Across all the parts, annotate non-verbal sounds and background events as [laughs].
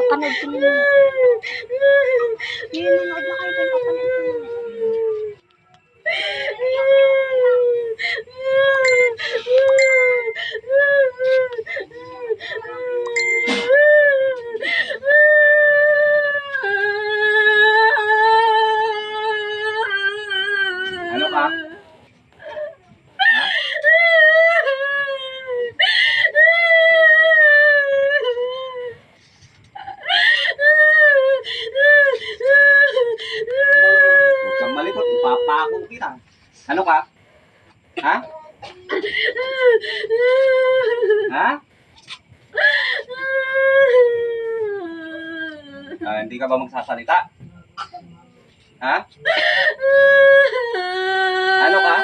Papanood ko muna. Ngayon, nanood na kayo dun. Papanood ko muna. Ka ba magsasalita? Ha? Ano ka?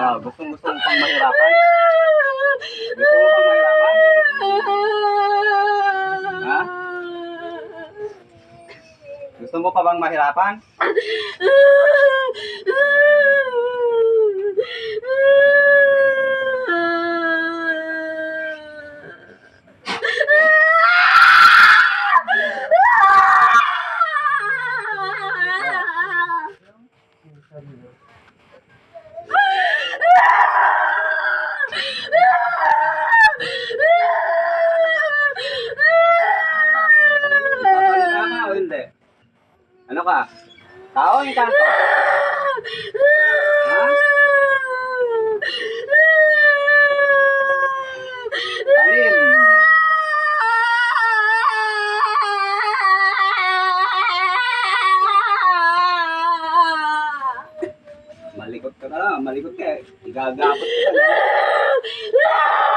Ah, gusto mo? Gusto mo mahirapan? Ha? Gusto mo pa bang mahirapan? Tao o kanto? Ha? Malikot ka na lang. Malikot ka. Igagapot ka na. [laughs]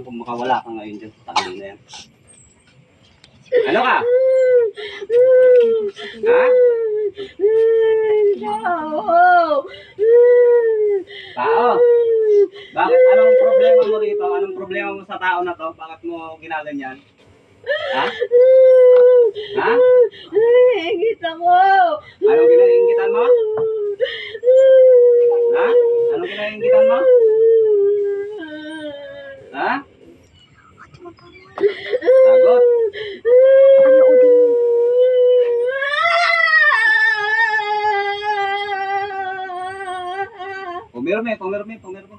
lang kung makawala ka ngayon dyan sa tangin na yan. Ano ka? Ha? Tao? Bakit? Anong problema mo rito? Anong problema mo sa tao na to? Bakit mo ginaganyan? Ha? Ha? Hingit ako! Anong ginaingitan mo? Ha? Anong ginaingitan mo? Ha? Sagot. Panoodin mo. Pumirme, pumirme, pumirme.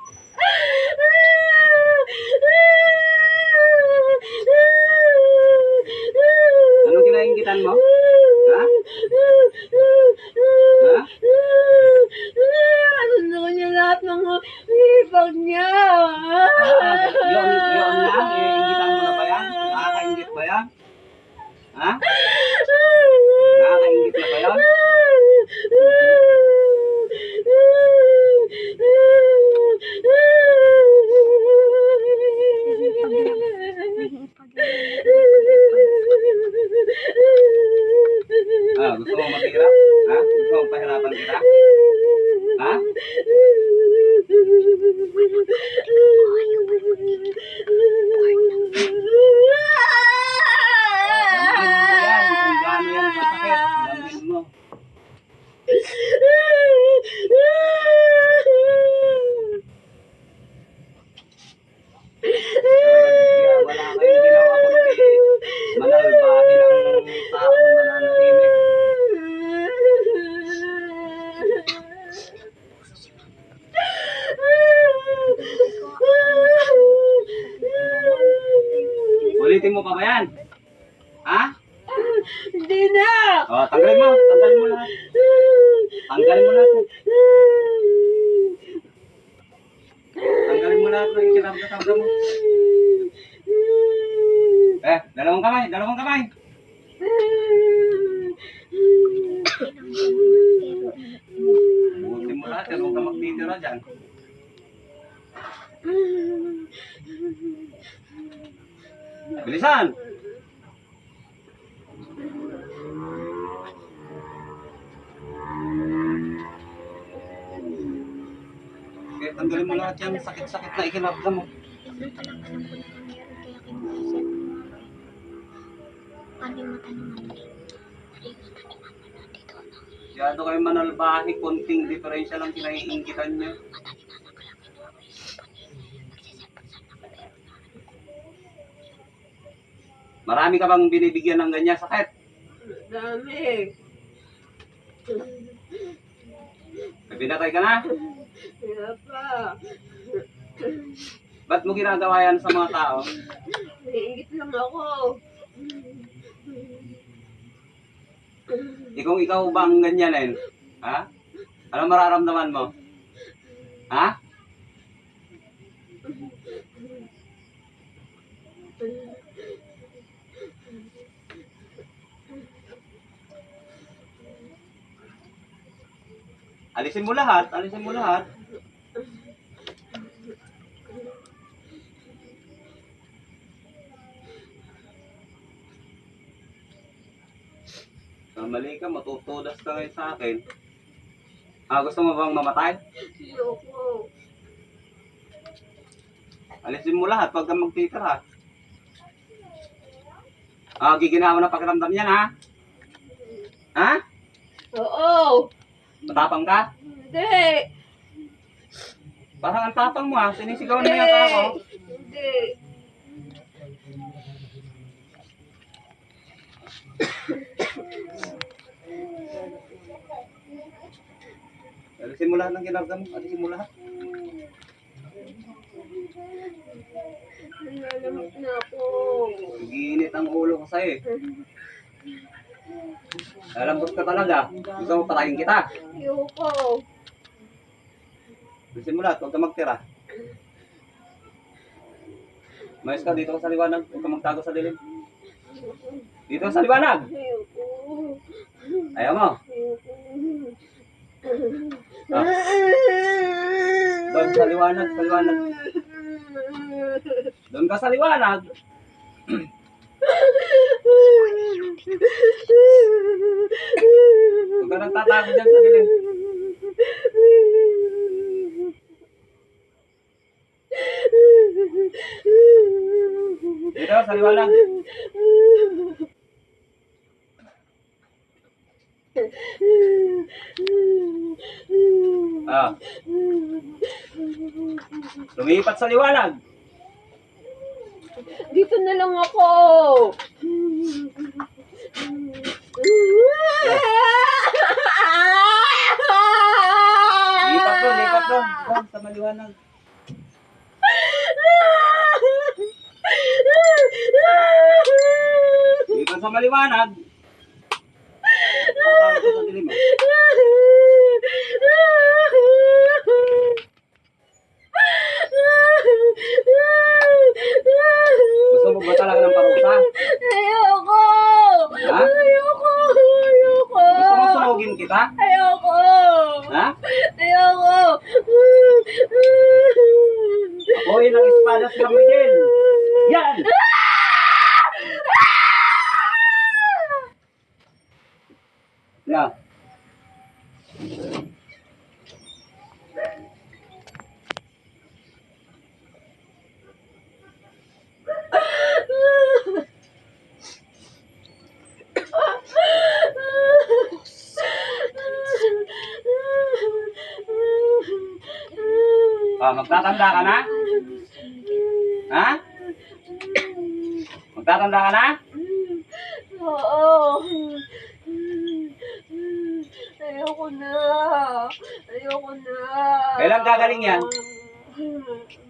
Anong ginaingitan mo? Ha? Ha? Ano niya lahat ng hipag niya? Ah, yun, yun lang, eh, ingitan mo na ba yan? Nakakaingit ba yan? Ha? Nakakaingit na ba yan? Ah, gusto mo maghirap? Ha? Gusto mo pahirapan kita? Ha? Damdamin mo yan, kung gaano yan kasakit. Damdamin mo. Kaya wala kayong ginawa kundi manalbahin ang taong nananahimik. Ulitin mo pa ba yan? Ha? Hindi na! O, tanggalin mo. Tanggalin mo lahat. Tanggalin mo lahat. Tanggalin mo lahat. lahat ng ikinabda mo. Eh, dalawang kamay, dalawang kamay. Buti mo lahat, yan, huwag ka magtitira dyan. Bilisan! Kaya lahat yan, sakit-sakit na ikinabda mo. Masyado kayo manalbahi, konting diferensya lang cellphone niya. Marami ka bang binibigyan ng ganyan sakit? Dami. Binatay ka na? Kaya pa. Ba't mo ginagawa yan sa mga tao? Naiingit lang ako. Ikaw ikaw ba ang ganyanin? Ha? Ano mararamdaman mo? Ha? Alisin mo lahat, alisin mo lahat. Ah, mali ka, matutudas ka ngayon sa akin. Ah, gusto mo bang mamatay? Ayoko. Alisin mo lahat, huwag kang magtitira. Ah, giginawa na pakiramdam yan, ha? Ha? Oo. Matapang ka? Hindi. Parang ang tapang mo, ha? Sinisigawan mo yata ako. Hindi. Alisin mo lahat ng ginagawa mo. Alisin mo lahat. Nalalamot na ako. Nagiinit ang ulo ko sa'yo, eh. [laughs] Lalambot ka talaga. Gusto mo patayin kita. Ayoko. Alisin mo lahat, huwag ka magtira. Mayos ka, dito ka sa liwanag. Huwag ka magtago sa dilim. Dito sa liwanag. Ayoko. Ayaw mo. Ayoko. Ah. Doon sa liwanag, sa liwanag. Doon ka sa liwanag. [clears throat] Huwag ka nagtatago dyan sa dilim. Dito, sa liwanag. Ah. Lumipat sa liwanag. Dito na lang ako. Lipat doon, sa maliwanag. Lipat sa maliwanag. Ka sa dilim. Gusto mo ba talaga ng parusa? Ayoko! Ha? Ayoko! Ayoko! Gusto mo sunugin kita? Ayoko! Ha? Ayoko! Ako'y ng espada sa Miguel. Yan! Yan. Ah, magtatanda ka na? Ha? Magtatanda ka na? Oo. Ayoko na. Ayoko na. Kailan gagaling yan?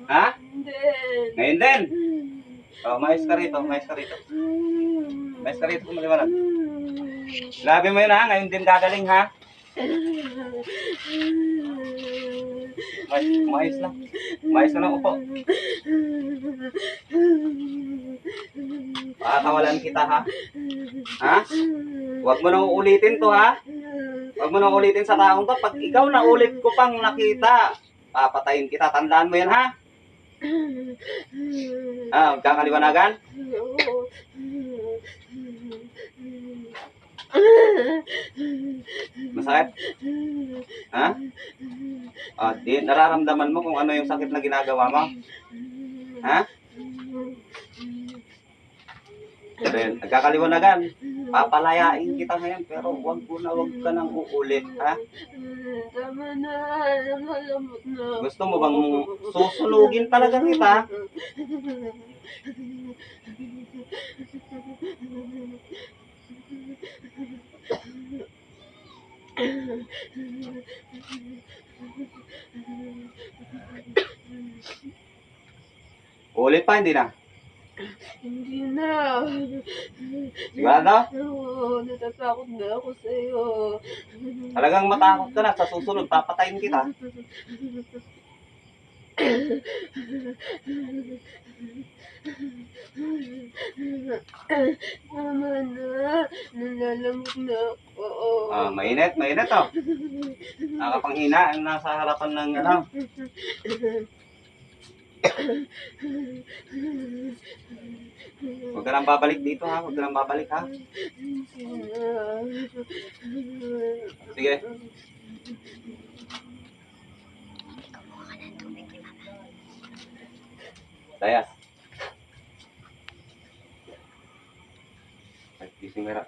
Ha? Hindi. Ngayon din. Oh, mais ka rito, mais ka rito. Mais ka rito, kumaliwanag. Labi mo yun ha, ngayon din gagaling ha. [laughs] Ay, maayos lang. Maayos na lang upo. Pakakawalan kita ha. Ha? Huwag mo nang uulitin to ha. Huwag mo nang ulitin sa taong to. Pag ikaw na ulit ko pang nakita, papatayin kita. Tandaan mo yan ha. Ah, magkakaliwanagan? Masakit? Ha? Ah, di, nararamdaman mo kung ano yung sakit na ginagawa mo? Ha? Pero nagkakaliwanagan. Papalayain kita ngayon pero wag mo na wag ka nang uulit, ha? Tama na. Nakalamot na. Gusto mo bang susunugin talaga kita? Ulit pa, hindi na. Hindi na. Sigurado? Oo, natatakot na ako sa'yo. Talagang matakot ka na sa susunod, papatayin kita. [laughs] Tama na. Nalalamot na ako. Ah, mainit, mainit oh. Nakapanghina ang nasa harapan ng ano. Huwag ka nang babalik dito ha, huwag ka nang babalik ha. Sige. Dayas. Ay, gising mera.